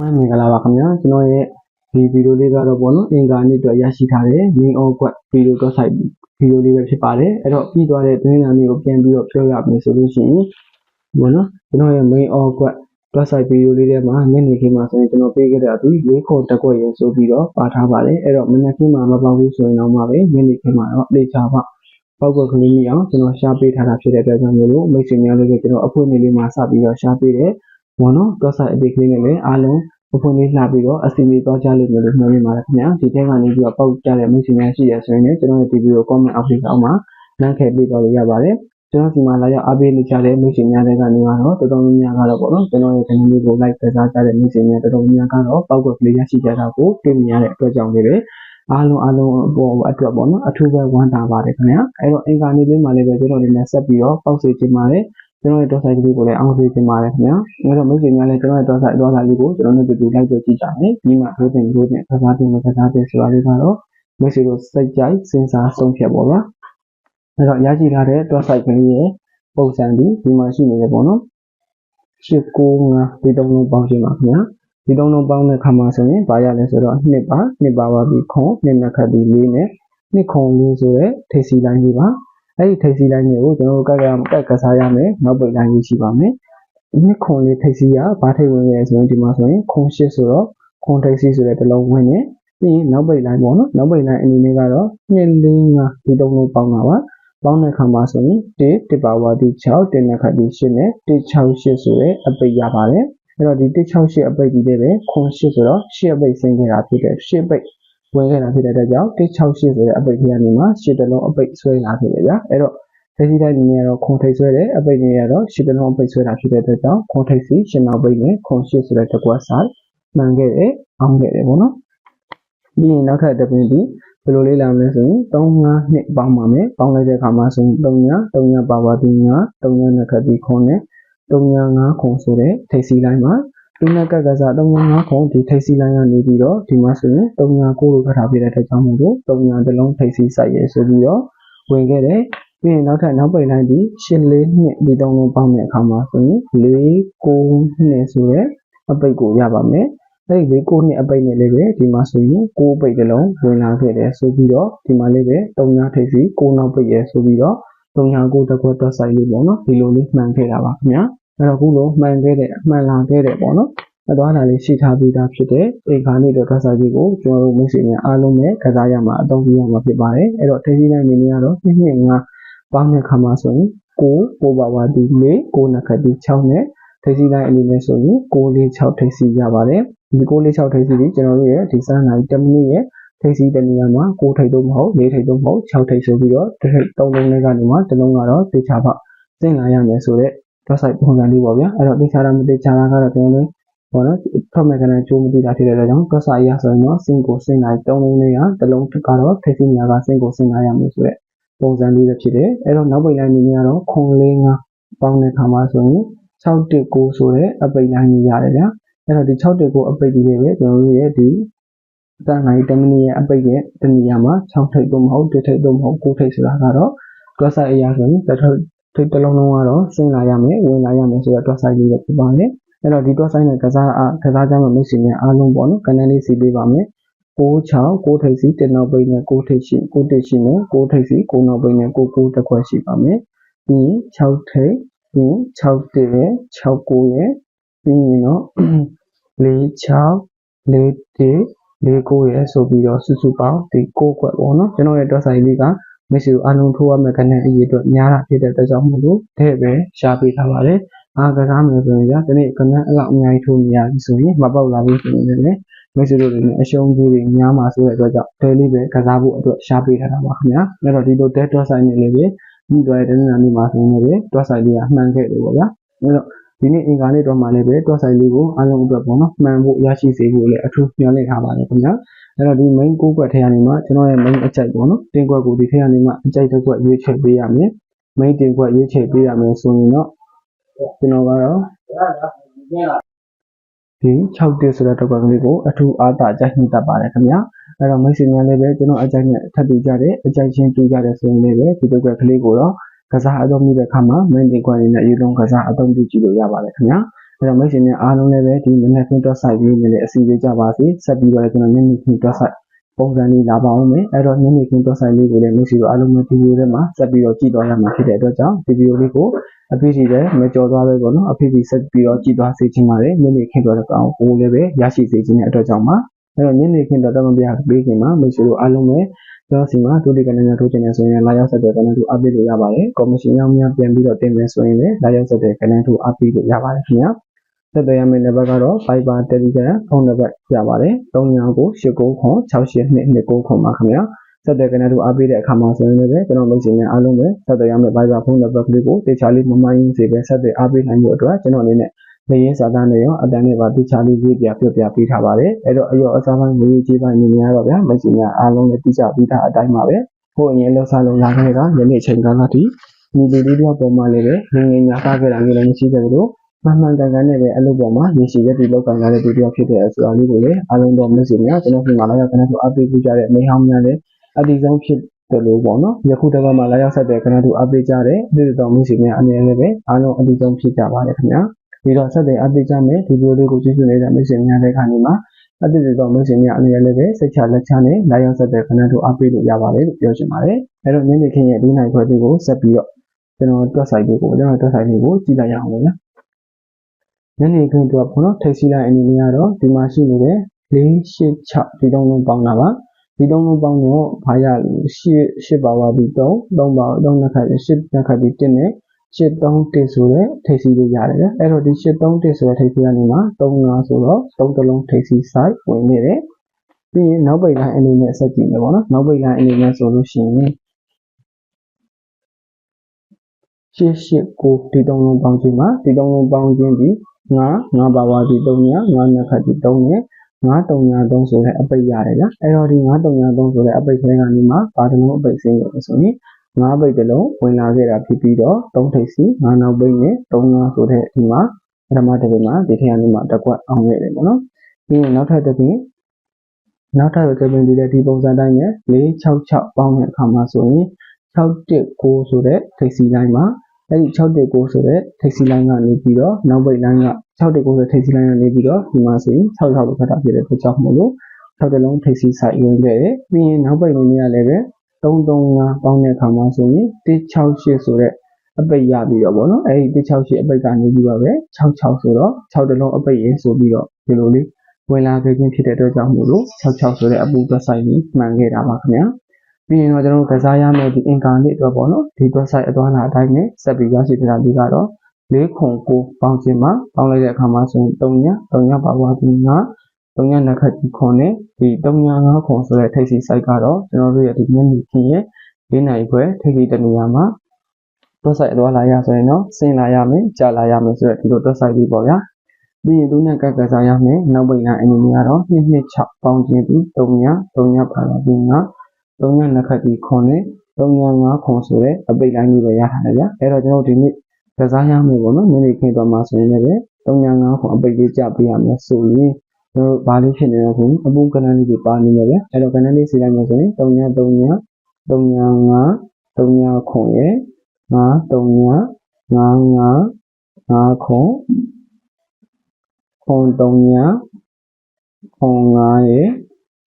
မင်္ဂလာပါခင်ဗျာကျွန်တော်ရဲ့ဒီဗီဒီယိုလေးကတော့ပေါ့နော်အင်္ဂါနေ့အတွက်ရရှိထားတဲ့ main on quad ဗီဒီယိုတော့ site ဗီဒီယိုလေးပဲဖြစ်ပါတယ်အဲ့တော့ပြီးသွားတဲ့သတင်းစာမျိုးကိုပြန်ပြီးတော့ပြောရမယ်ဆိုလို့ရှိရင်ပေါ့နော်ကျွန်တော်ရဲ့ main on quad plus site ဗီဒီယိုလေးထဲမှာမျက်နှာခင်းမှာဆိုရင်ကျွန်တော်ပေးခဲ့တဲ့အတူလေးခေါ်တက်ွက်ရဆိုပြီးတော့ပါထားပါတယ်အဲ့တော့မျက်နှာခင်းမှာမပေါက်ဘူးဆိုရင်တော့မှပဲမျက်နှာခင်းမှာတော့လေချာပါပောက်ကကလေးကြီးအောင်ကျွန်တော်ရှားပေးထားတာဖြစ်တဲ့အတွက်ကြောင့်မို့လို့မိတ်ဆွေများလည်းကျွန်တော်အဖွင့်နေလေးမှာစပြီးတော့ရှားပေးတယ် ဘောနော် plus site အသေးကလေးနဲ့လည်းအားလုံးအဖွင့်လေးလှပြီးတော့အစီအမီသွားကြလိမ့်မယ်လို့မျှော်လင့်ပါတယ်ခင်ဗျာဒီထဲကနေပြီးတော့ပေါက်ကြတဲ့မိတ်ဆွေများရှိရဆိုရင်လည်းကျွန်တော်ရဲ့ဒီဗီဒီယို comment အောက်လေးအောက်မှာလမ်းခဲ့ပေးသွားလို့ရပါတယ်ကျွန်တော်ဒီမှာလာရောက်အားပေးနေကြတဲ့မိတ်ဆွေများတွေကနေတော့တော်တော်များများကတော့ပေါ့နော်ကျွန်တော်ရဲ့ channel လေးကို like ပေးစားကြတဲ့မိတ်ဆွေများတော်တော်များများကတော့ပေါက်ကွက်ကလေးရရှိကြတာကိုတွေ့မြင်ရတဲ့အတွက်ကြောင့်လေးပဲအားလုံးအားလုံးပေါ်အတွက်ပေါ့နော်အထူးပဲဝမ်းသာပါတယ်ခင်ဗျာအဲ့တော့အင်္ဂါနေ့လေးမှာလည်းပဲကျွန်တော်ဒီနဲ့ဆက်ပြီးတော့ပေါက်စေချင်ပါတယ် ကျွန်တော်ရဲ့ website လေးကိုလည်းအောင်စေချင်ပါတယ်ခင်ဗျာအဲ့တော့မိတ်ဆွေများလည်းကျွန်တော်ရဲ့ website အသွားလာလေးကိုကျွန်တော်တို့တူတူလိုက်ကြည့်ကြမယ်ဒီမှာဘိုးတင်ဘိုးတင်ကစားတင်မကစားတင်ဆိုတာလေးကတော့မိတ်ဆွေတို့စိတ်ကြိုက်စဉ်းစားဆုံးဖြတ်ပါဗျာအဲ့တော့ရရှိထားတဲ့ website ကလေးရဲ့ပုံစံဒီဒီမှာရှိနေတယ်ပေါ့နော်895ဒီတုံးလုံးပေါင်းရှင်းပါခင်ဗျာဒီတုံးလုံးပေါင်းတဲ့ခါမှာဆိုရင်ဘာရလဲဆိုတော့2ပါ2ပါပါပြီးခွန်2နှစ်ခတ်ပြီး4နဲ့2ခွန်4ဆိုတဲ့ထိပ်စီလိုင်းကြီးပါ အဲ့ဒီထိပ်စီလိုင်းကြီးကိုကျွန်တော်တို့ကက်ကကက်ကစားရမယ်နောက်ပိတ်လိုင်းကြီးရှိပါမယ်နှစ်ခွန်လေးထိပ်စီကဘာထိပ်ဝင်လဲဆိုရင်ဒီမှာဆိုရင်ခွန်8ဆိုတော့ခွန်ထိပ်စီဆိုတဲ့တစ်လုံးဝင်နေပြီးရင်နောက်ပိတ်လိုင်းပေါ့နော်နောက်ပိတ်လိုင်းအနေနဲ့ကတော့2 4 5ဒီတုံးလုံးပေါင်းတာပါပေါင်းတဲ့ခါမှာဆိုရင်1 1ပါဝါဒီ6 1နဲ့ခတ်ပြီး8နဲ့168ဆိုတဲ့အပိတ်ရပါတယ်အဲ့တော့ဒီ168အပိတ်ဒီလေးပဲခွန်8ဆိုတော့8အပိတ်ဆင်းခဲ့တာဖြစ်တဲ့8ပိတ် ဝင်ခဲ့တာဖြစ်တဲ့အတွက်ကြောင့်168ဆိုတဲ့အပိတ်ကြီးကနေမှ8တလုံးအပိတ်ဆွဲလာဖြစ်တယ်ဗျာအဲ့တော့ထိပ်စီတိုင်းနေရတော့ခွန်ထိပ်ဆွဲတယ်အပိတ်နေရတော့8တလုံးအပိတ်ဆွဲတာဖြစ်တဲ့အတွက်ကြောင့်ခွန်ထိပ်စီ8နောက်ပိတ်နဲ့ခွန်8ဆိုတဲ့တကွက်ဆိုင်မှန်ခဲ့တယ်အောင်ခဲ့တယ်ပေါ့နော်ပြီးရင်နောက်ထပ်တစ်ပင်ဒီဘယ်လိုလေးလာမလဲဆိုရင်3 5နှစ်ပေါင်းပါမယ်ပေါင်းလိုက်တဲ့အခါမှာဆိုရင်3ည3ညပါပါပြီး9 3ညနဲ့ခတ်ပြီးခွန်နဲ့3ည5ခွန်ဆိုတဲ့ထိပ်စီလိုင်းမှာ ဒီနက်ကကစား3ည5ခွန်ဒီထိပ်စီလိုင်းကနေပြီးတော့ဒီမှာဆိုရင်3ည9လို့ခတ်ထားပြတဲ့အတွက်ကြောင့်မို့လို့3ညတစ်လုံးထိပ်စီစိုက်ရဲဆိုပြီးတော့ဝင်ခဲ့တယ်ပြီးရင်နောက်ထပ်နောက်ပိတ်လိုက်ပြီး8လေးနှစ်ဒီတုံးလုံးပေါင်းတဲ့အခါမှာဆိုရင်4 9နှစ်ဆိုတဲ့အပိတ်ကိုရပါမယ်အဲ့ဒီကိုနှစ်အပိတ်နဲ့လေးပဲဒီမှာဆိုရင်ကိုပိတ်တစ်လုံးဝင်လာခဲ့တယ်ဆိုပြီးတော့ဒီမှာလေးပဲ3ညထိပ်စီကိုနောက်ပိတ်ရဲဆိုပြီးတော့3ညကိုတစ်ခွက်တက်ဆိုင်လေးပေါ့နော်ဒီလိုလေးမှန်ခဲ့တာပါခင်ဗျာ အဲ့တော့ခုလိုမှန်ခဲ့တဲ့အမှန်လာခဲ့တဲ့ပေါ့နော်အသွားလာလေးရှိထားပြီးသားဖြစ်တဲ့အိမ်ခါနေတဲ့တက်ဆိုင်လေးကိုကျွန်တော်တို့မိတ်ဆွေများအားလုံးနဲ့ကစားရမှာအသုံးပြုရမှာဖြစ်ပါတယ်အဲ့တော့ထိပ်စီတိုင်းနေနေရတော့2နှစ်5ပေါင်းတဲ့ခါမှာဆိုရင်9ပိုပါပါဒီ4 9နှစ်ခတ်ဒီ6နဲ့ထိပ်စီတိုင်းအနေနဲ့ဆိုရင်6 4 6ထိပ်စီရပါတယ်ဒီ6 4 6ထိပ်စီဒီကျွန်တော်တို့ရဲ့ဒီစမ်းနိုင်10မိနစ်ရဲ့ထိပ်စီတနေရာမှာ6ထိပ်တော့မဟုတ်4ထိပ်တော့မဟုတ်6ထိပ်ဆိုပြီးတော့တစ်ထိပ်3လုံးလေးကနေမှတစ်လုံးကတော့သေချာပေါက်သင်လာရမယ်ဆိုတော့ website ပုံစံလေးပေါ့ဗျာအဲ့တော့သေချာတာမသေချာတာကတော့ကျွန်တော်တို့ပေါ့နော်ထွက်မဲ့ကနေ့ကျိုးမသိတာဖြစ်တဲ့အတွက်ကြောင့် website ရဆိုရင်တော့ sync ကို sync လိုက်3လုံးလေးကတစ်လုံးကတော့ထိပ်စီနေရာက sync ကို sync လာရမယ်ဆိုတော့ပုံစံလေးပဲဖြစ်တယ်အဲ့တော့နောက်ပိတ်လိုင်းနေကတော့ခွန်လေးငါပေါင်းတဲ့ခါမှာဆိုရင်619ဆိုတဲ့အပိတ်လိုင်းကြီးရတယ်ဗျာအဲ့တော့ဒီ619အပိတ်ကြီးလေးပဲကျွန်တော်တို့ရဲ့ဒီအတန်းနိုင်10မိနစ်ရဲ့အပိတ်ရဲ့တနေရာမှာ6ထိပ်တော့မဟုတ်1ထိပ်တော့မဟုတ်9ထိပ်ဆိုတာကတော့ website အရာဆိုရင်တစ် ထိပ်တစ်လုံးလုံးကတော့ဆင်းလာရမယ်ဝင်လာရမယ်ဆိုတော့ website လေးပဲဖြစ်ပါတယ်အဲ့တော့ဒီ website နဲ့ကစားအားကစားကြမှာမိတ်ဆွေများအားလုံးပေါ့နော် canal လေးစီပေးပါမယ်66 6ထိပ်စီတင်နောက်ပိတ်နဲ့6ထိပ်ရှိ6ထိပ်ရှိနဲ့6ထိပ်စီ6နောက်ပိတ်နဲ့6 9တစ်ခွက်ရှိပါမယ်ပြီးရင်6ထိပ်ပြီးရင်6တရဲ့6 9ရဲ့ပြီးရင်တော့4 6 4 1 4 9ရဲ့ဆိုပြီးတော့စုစုပေါင်းဒီ6ခွက်ပေါ့နော်ကျွန်တော်ရဲ့ website လေးက မိတ်ဆွေအလုံးထိုးရမယ့်ကနေအရေးအတွက်များတာဖြစ်တဲ့အတွက်ကြောင့်မို့လို့တဲ့ပဲရှားပေးထားပါတယ်အားကစားမယ်ဆိုရင်ကြာဒီနေ့ကနေအလောက်အများကြီးထိုးနေရပြီဆိုရင်မပေါက်လာဘူးဆိုရင်လည်းမိတ်ဆွေတို့တွေနဲ့အရှုံးကြီးတွေများမှာဆိုတဲ့အတွက်ကြောင့်ဒဲလေးပဲကစားဖို့အတွက်ရှားပေးထားတာပါခင်ဗျာအဲ့တော့ဒီလိုဒဲတွက်ဆိုင်နေလေးပဲပြီးသွားတဲ့တနင်္လာနေ့မှာဆိုရင်လည်းတွက်ဆိုင်လေးကမှန်ခဲ့တယ်ပေါ့ဗျာအဲ့တော့ ဒီနေ့အင်္ဂါနေ့တော့မှလည်းပဲတွက်ဆိုင်လေးကိုအားလုံးအတွက်ပေါ့နော်မှန်ဖို့ရရှိစေဖို့လည်းအထူးမျှော်လင့်ထားပါတယ်ခင်ဗျာအဲ့တော့ဒီ main ကိုကွက်ထဲကနေမှကျွန်တော်ရဲ့ main အကြိုက်ပေါ့နော်တင်ကွက်ကိုဒီထဲကနေမှအကြိုက်တစ်ကွက်ရွေးချယ်ပေးရမယ် main တင်ကွက်ရွေးချယ်ပေးရမယ်ဆိုရင်တော့ကျွန်တော်ကတော့ဒီ6တက်ဆိုတဲ့တစ်ကွက်ကလေးကိုအထူးအားသာကြိုက်နှစ်တတ်ပါတယ်ခင်ဗျာအဲ့တော့မိတ်ဆွေများလည်းပဲကျွန်တော်အကြိုက်နဲ့ထပ်တူကြတယ်အကြိုက်ချင်းတူကြတယ်ဆိုရင်လည်းပဲဒီတစ်ကွက်ကလေးကိုတော့ ကစားအသုံးပြုတဲ့အခါမှာ main တင်ကွက်အနေနဲ့အယူလုံးကစားအသုံးပြုကြည့်လို့ရပါတယ်ခင်ဗျာအဲ့တော့မိတ်ဆွေများအားလုံးလည်းပဲဒီမနက်ခင်းတော့ site လေးနဲ့လည်းအစီအစဉ်ကြပါစေဆက်ပြီးတော့လည်းကျွန်တော်ညနေခင်းတော့ site ပုံစံလေးလာပါအောင်မယ်အဲ့တော့ညနေခင်းတော့ site လေးကိုလည်းမိတ်ဆွေတို့အားလုံးပဲဒီဗီဒီယိုထဲမှာဆက်ပြီးတော့ကြည့်သွားရမှာဖြစ်တဲ့အတွက်ကြောင့်ဒီဗီဒီယိုလေးကိုအဖေစီလည်းမကြော်သွားပဲပေါ့နော်အဖေစီဆက်ပြီးတော့ကြည့်သွားစေချင်ပါတယ်ညနေခင်းတော့ကောင်ကိုလည်းပဲရရှိစေချင်တဲ့အတွက်ကြောင့်ပါ အဲ့တော့ညနေခင်းတော့တမပြပေးခင်မှာမိတ်ဆွေတို့အားလုံးပဲကျွန်တော်စီမှာဒုတိယကနေထိုးချင်နေဆိုရင်လာရောက်ဆက်တဲ့ကနေထိုးအပ်ပေးလို့ရပါတယ်ကော်မရှင်ရောက်များပြန်ပြီးတော့တင်မယ်ဆိုရင်လည်းလာရောက်ဆက်တဲ့ကနေထိုးအပ်ပေးလို့ရပါတယ်ခင်ဗျာဆက်သွယ်ရမယ့်နံပါတ်ကတော့ Viber Telegram ဖုန်းနံပါတ်ရပါတယ်3998ခွန်682269ခွန်ပါခင်ဗျာဆက်သွယ်ကနေထိုးအပ်ပေးတဲ့အခါမှာဆိုရင်လည်းကျွန်တော်မိတ်ဆွေများအားလုံးပဲဆက်သွယ်ရမယ့် Viber ဖုန်းနံပါတ်ကလေးကိုတေချာလေးမမိုင်းစေပဲဆက်သွယ်အားပေးနိုင်ဖို့အတွက်ကျွန်တော်အနေနဲ့ လေရင်စာသားနဲ့ရောအတန်းနဲ့ပါတိချာလေးရေးပြပြပြပေးထားပါတယ်အဲ့တော့အရောအစားပိုင်းငွေကြီးပိုင်းနေများတော့ဗျာမက်ဆီများအားလုံးလည်းတိကျပြီးသားအတိုင်းပါပဲဟိုအရင်လောက်စားလုံးလာခဲ့တာယနေ့ချိန်ကာလထိဒီလူလေးတယောက်ပေါ်မှာလည်းပဲငငယ်ညာကားခဲ့တာမျိုးလည်းမရှိခဲ့ဘူးလို့မှန်မှန်ကန်ကန်နဲ့ပဲအလုပ်ပေါ်မှာရရှိတဲ့ဒီလောက်ကန်လာတဲ့ဒီတယောက်ဖြစ်တဲ့ဆိုတာလေးကိုလည်းအားလုံးတော့မက်ဆီများကျွန်တော်ဒီမှာလည်းကျွန်တော်အပေးပြကြတဲ့မိဟောင်းများလည်းအတိဆုံးဖြစ်တယ်လို့ပေါ့နော်ယခုတကမှလာရောက်ဆက်တဲ့ခဏတူအပေးကြတဲ့ဒီတော့မိတ်ဆွေများအမြဲတမ်းပဲအားလုံးအတိဆုံးဖြစ်ကြပါတယ်ခင်ဗျာ ပြီးတော့ဆက်တဲ့အပိတ်ကြမယ်ဒီဗီဒီယိုလေးကိုကြည့်ရှုနေတဲ့မိတ်ဆွေများတဲ့ခါနေမှာအတိတ်တော့မိတ်ဆွေများအနေနဲ့လည်းပဲစိတ်ချလက်ချနဲ့လာရောက်ဆက်တဲ့ခဏတို့အပိတ်လို့ရပါတယ်လို့ပြောချင်ပါတယ်အဲတော့ညနေခင်းရဲ့ဒီနိုင်ခွဲလေးကိုဆက်ပြီးတော့ကျွန်တော်တွက်ဆိုင်လေးကိုကျွန်တော်တွက်ဆိုင်လေးကိုကြည့်လိုက်ရအောင်ဗျာညနေခင်းတော့ဘုနော်ထိတ်စီလိုက်အနေနဲ့ကတော့ဒီမှာရှိနေတဲ့၄၈6ဒီတုံးလုံးပေါင်းတာပါဒီတုံးလုံးပေါင်းတော့ဘာရရှစ်ရှစ်ပါဝါဒီ3 3ပါ3နှစ်ခါရှစ်နှစ်ခါဒီ1နဲ့ 831ဆိုတဲ့ထိပ်စီးလေးရတယ်ဗျအဲ့တော့ဒီ831ဆိုတဲ့ထိပ်စီးကနေမှ35ဆိုတော့3တလုံးထိပ်စီး site ဝင်နေတယ်ပြီးရင်နောက်ပိတ်လိုင်းအနေနဲ့ဆက်ကြည့်မယ်ပေါ့နော်နောက်ပိတ်လိုင်းအနေနဲ့ဆိုလို့ရှိရင်889ဒီသုံးလုံးပေါင်းခြင်းမှာဒီသုံးလုံးပေါင်းခြင်းပြီး9 9ပါဝါဒီ3ည9နှစ်ခတ်ဒီ3နဲ့9303ဆိုတဲ့အပိတ်ရတယ်ဗျအဲ့တော့ဒီ9303ဆိုတဲ့အပိတ်ခဲကနေမှဘာတလုံးအပိတ်စင်းရလို့ဆိုရင် ငါးပိတ်တစ်လုံးဝင်လာခဲ့တာဖြစ်ပြီးတော့သုံးထိပ်စီငါးနောက်ပိတ်နဲ့သုံးငါးဆိုတဲ့ဒီမှာပထမတစ်ပိတ်မှာဒီထက်ကနေမှတစ်ကွက်အောင်ခဲ့တယ်ပေါ့နော်ပြီးရင်နောက်ထပ်တစ်ပိတ်နောက်ထပ်တစ်ပိတ်ဒီလည်းဒီပုံစံတိုင်းနဲ့466ပေါင်းတဲ့အခါမှာဆိုရင်619ဆိုတဲ့ထိပ်စီလိုင်းမှာအဲ့ဒီ619ဆိုတဲ့ထိပ်စီလိုင်းကနေပြီးတော့နောက်ပိတ်လိုင်းက619ဆိုတဲ့ထိပ်စီလိုင်းကနေပြီးတော့ဒီမှာဆိုရင်66လို့ခတ်တာဖြစ်တဲ့အတွက်ကြောင့်မို့လို့6တလုံးထိပ်စီဆိုင်ဝင်ခဲ့တယ်ပြီးရင်နောက်ပိတ်နေရလည်းပဲ 335ပေါင်းတဲ့အခါမှာဆိုရင်168ဆိုတဲ့အပိတ်ရပြီးတော့ဗောနော်အဲဒီ168အပိတ်ကနေပြီးတော့ပဲ66ဆိုတော့6တလုံးအပိတ်ရဆိုပြီးတော့ဒီလိုလေးဝင်လာခဲ့ခြင်းဖြစ်တဲ့အတွက်ကြောင့်မို့လို့66ဆိုတဲ့အပူသက်ဆိုင်ပြီးမှန်ခဲ့တာပါခင်ဗျာပြီးရင်တော့ကျွန်တော်ကစားရမယ့်ဒီအင်္ဂါနေ့အတွက်ပေါ့နော်ဒီ website အသွားလာအတိုင်းနဲ့ဆက်ပြီးရရှိတဲ့ဒီကတော့၄ခုကိုပေါင်းခြင်းမှာပေါင်းလိုက်တဲ့အခါမှာဆိုရင်3ည3ညပါပါပြီး9 3ညနှစ်ခတ်ဒီခွန်နဲ့ဒီ305ခွန်ဆိုတဲ့ထိပ်စီ site ကတော့ကျွန်တော်တို့ရဲ့ဒီညနေခင်းရဲ့၄နိုင်ခွဲထိပ်စီတနေရာမှာ website အသွားလာရဆိုရင်တော့ဆင်းလာရမယ်ကြာလာရမယ်ဆိုတဲ့ဒီလို website လေးပေါ့ဗျာပြီးရင်သူနဲ့ကတ်ကစားရမယ်နောက်ပိတ်လိုက်အနေနဲ့ကတော့226ပေါင်းခြင်းပြီး3ည3ညပါလာပြီး9 3ညနှစ်ခတ်ဒီခွန်နဲ့305ခွန်ဆိုတဲ့အပိတ်လိုင်းလေးပဲရထားတယ်ဗျာအဲ့တော့ကျွန်တော်ဒီနေ့ကစားရမယ်ပေါ့နော်ညနေခင်းတော့မှဆိုရင်လည်း305ခွန်အပိတ်လေးကြပေးရမယ်ဆိုရင် တို့ဘာလေးဖြစ်နေလဲဆိုရင်အပူကဏ္ဍလေးတွေပါနေတယ်ဗျအဲ့တော့ကဏ္ဍလေးစီလိုက်မယ်ဆိုရင်3ည3ည3ည5 3ညခွန်ရဲ့5 3ည5 5 5ခွန်ခွန်3ညခွန်5ရဲ့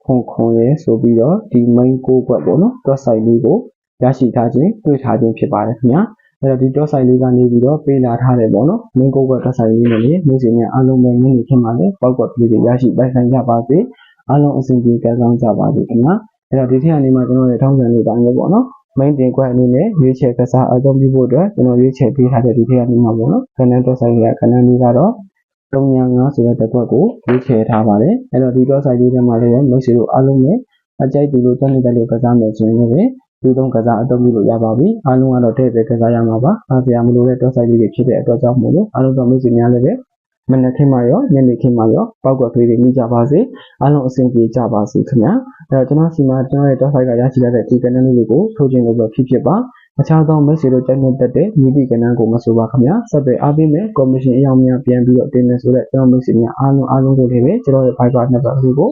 ခွန်ခွန်ရဲ့ဆိုပြီးတော့ဒီ main 6ခွက်ပေါ့နော် dot site လေးကိုရရှိထားခြင်းတွေ့ထားခြင်းဖြစ်ပါတယ်ခင်ဗျာ အဲ့တော့ဒီ dot site လေးကနေပြီးတော့ပေးလာထားတယ်ပေါ့နော် main 6ခွက် dot site လေးနဲ့လေမျိုးစီများအားလုံးပဲညနေခင်းမှာလည်းပေါက်ကွက်ကလေးတွေရရှိပိုင်ဆိုင်ကြပါစေအားလုံးအဆင်ပြေကြဆောင်ကြပါစေခင်ဗျာအဲ့တော့ဒီထက်အနေမှာကျွန်တော်တို့ထောင်းစံလေးတိုင်းပဲပေါ့နော် main တင်ခွက်အနေနဲ့ရွေးချယ်ကစားအသုံးပြုဖို့အတွက်ကျွန်တော်ရွေးချယ်ပေးထားတဲ့ဒီထက်အနေမှာပေါ့နော်ခဏ dot site ရဲ့ခဏလေးကတော့305ဆိုတဲ့တစ်ခွက်ကိုရွေးချယ်ထားပါတယ်အဲ့တော့ဒီ dot site လေးထဲမှာလည်းမိတ်ဆွေတို့အားလုံးနဲ့အကြိုက်တူလို့တက်နေတဲ့လို့ကစားမယ်ဆိုရင်လည်း ဒီသုံးကစားအသုံးပြုလို့ရပါပြီအားလုံးကတော့တဲ့တဲ့ကစားရမှာပါအားစရာမလိုတဲ့ dot site လေးတွေဖြစ်တဲ့အတွက်ကြောင့်မို့လို့အားလုံးတော့မိတ်ဆွေများလည်းပဲမနက်ခင်းမှာရောညနေခင်းမှာရောပောက်ကလေးတွေမိကြပါစေအားလုံးအဆင်ပြေကြပါစေခင်ဗျာအဲတော့ကျွန်တော်စီမှာကျွန်တော်ရဲ့ dot site ကရရှိတဲ့ဒီ channel လေးကိုထိုးခြင်းလို့ပဲဖြစ်ဖြစ်ပါအခြားသောမိတ်ဆွေတို့ကြိုက်နေတဲ့တဲ့ညီတိကဏ္ဍကိုမဆိုပါခင်ဗျာဆက်သွယ်အားပေးမယ်ကော်မရှင်အယောင်များပြန်ပြီးတော့တင်မယ်ဆိုတော့ကျွန်တော်မိတ်ဆွေများအားလုံးအားလုံးကိုလည်းပဲကျွန်တော်ရဲ့ Viber နံပါတ်လေးကို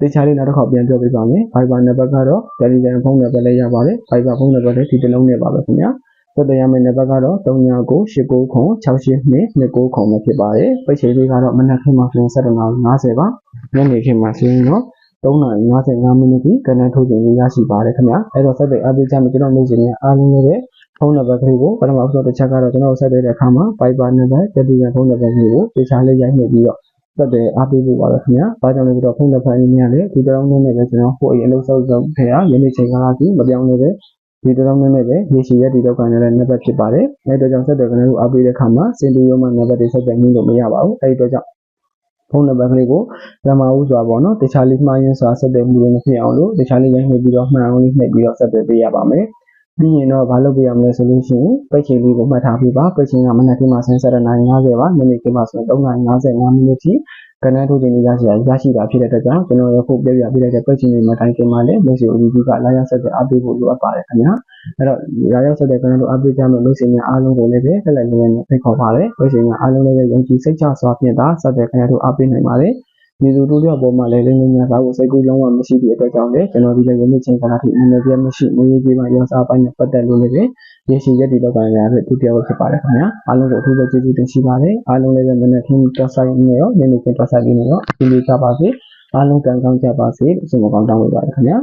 တေချာလေးနောက်တစ်ခေါက်ပြန်ပြောပြပါမယ် Viber နံပါတ်ကတော့ Telegram ဖုန်းနံပါတ်လည်းရပါတယ် Viber ဖုန်းနံပါတ်လည်းဒီတစ်လုံးနဲ့ပါပဲခင်ဗျာဆက်သွယ်ရမယ့်နံပါတ်ကတော့399899668229ခုပဲဖြစ်ပါတယ်ပိတ်ချိန်လေးကတော့မနက်ခင်းမှာဆိုရင်7:50ပါညနေခင်းမှာဆိုရင်တော့3:55မိနစ်ထိကဏ္ဍထုတ်ချိန်လေးရရှိပါတယ်ခင်ဗျာအဲ့တော့ဆက်သွယ်အပ်ပေးချင်ကျွန်တော်မိတ်ဆွေများအားလုံးလည်းဖုန်းနံပါတ်ကလေးကိုပထမဆုံးတစ်ချက်ကတော့ကျွန်တော်ဆက်သွယ်တဲ့အခါမှာ Viber နံပါတ်တတိယဖုန်းနံပါတ်ကလေးကိုတေချာလေးရိုက်နှိပ်ပြီးတော့ ဆက်သွယ်အားပေးဖို့ပါပဲခင်ဗျာ။ဘာကြောင့်လဲဆိုတော့ဖုန်းနံပါတ်အင်းများလည်းဒီတောင်းနဲ့ပဲကျွန်တော်ဟိုအိမ်အလုပ်ဆောက်ဆောင်ထဲကယနေ့ချိန်ကာလကြီးမပြောင်းလဲပဲဒီတောင်းနဲ့ပဲရေရှည်ရက်ဒီတော့ကနေလည်းနံပါတ်ဖြစ်ပါတယ်။အဲဒါကြောင့်ဆက်သွယ်ကနေလို့အားပေးတဲ့အခါမှာစင်တူရုံးမှနံပါတ်တွေဆက်သွယ်နိုင်လို့မရပါဘူး။အဲဒီတော့ကြောင့်ဖုန်းနံပါတ်ကလေးကိုဓမ္မဦးစွာပေါ့နော်တခြားလေးမှားယွင်းစွာဆက်သွယ်မှုတွေမဖြစ်အောင်လို့တခြားလေးရိုက်နှိပ်ပြီးတော့မှန်အောင်လေးနှိပ်ပြီးတော့ဆက်သွယ်ပေးရပါမယ်။ ပြီးရင်တော့ဘာလုပ်ပေးရမလဲဆိုလို့ရှိရင်ပိတ်ချိန်လေးကိုမှတ်ထားပေးပါပိတ်ချိန်ကမနက်ခင်းမှာ7:50ပါညနေခင်းမှာဆိုရင်3:55မိနစ်ထိကဏ္ဍထုတ်ချိန်လေးရရှိရရရှိတာဖြစ်တဲ့အတွက်ကြောင့်ကျွန်တော်ရဖို့ပြပြပေးလိုက်တဲ့ပိတ်ချိန်လေးမှာတိုင်းကင်းမှာလည်းမိတ်ဆွေအကြီးကြီးကလာရောက်ဆက်တဲ့အားပေးဖို့လိုအပ်ပါတယ်ခင်ဗျာအဲ့တော့လာရောက်ဆက်တဲ့ကဏ္ဍတို့အားပေးကြမယ့်မိတ်ဆွေများအားလုံးကိုလည်းပဲဆက်လက်နေနဲ့ဖိတ်ခေါ်ပါတယ်မိတ်ဆွေများအားလုံးလည်းယုံကြည်စိတ်ချစွာဖြင့်သာဆက်တဲ့ကဏ္ဍတို့အားပေးနိုင်ပါတယ် မြေသူတို့ရောက်ပေါ်မှာလည်းလင်းလင်းများစွာကိုစိတ်ကူးလုံးဝမရှိသည့်အတွက်ကြောင့်လည်းကျွန်တော်ဒီလိုယုံကြည်ခြင်းကလာထိအနေနဲ့ပြမရှိငွေကြေးမှရောစားပိုင်းနဲ့ပတ်သက်လို့လည်းပဲရရှိရက်ဒီလောက်ကလည်းပဲဒုတိယဘက်ဖြစ်ပါတယ်ခင်ဗျာအားလုံးကိုအထူးပဲကျေးဇူးတင်ရှိပါတယ်အားလုံးလည်းပဲမနက်ခင်းတော့ဆိုင်နေရောညနေခင်းတော့ဆိုင်နေရောဒီလိုကြပါစေအားလုံးကံကောင်းကြပါစေလို့ဆုမကောင်းတောင်းပေးပါတယ်ခင်ဗျာ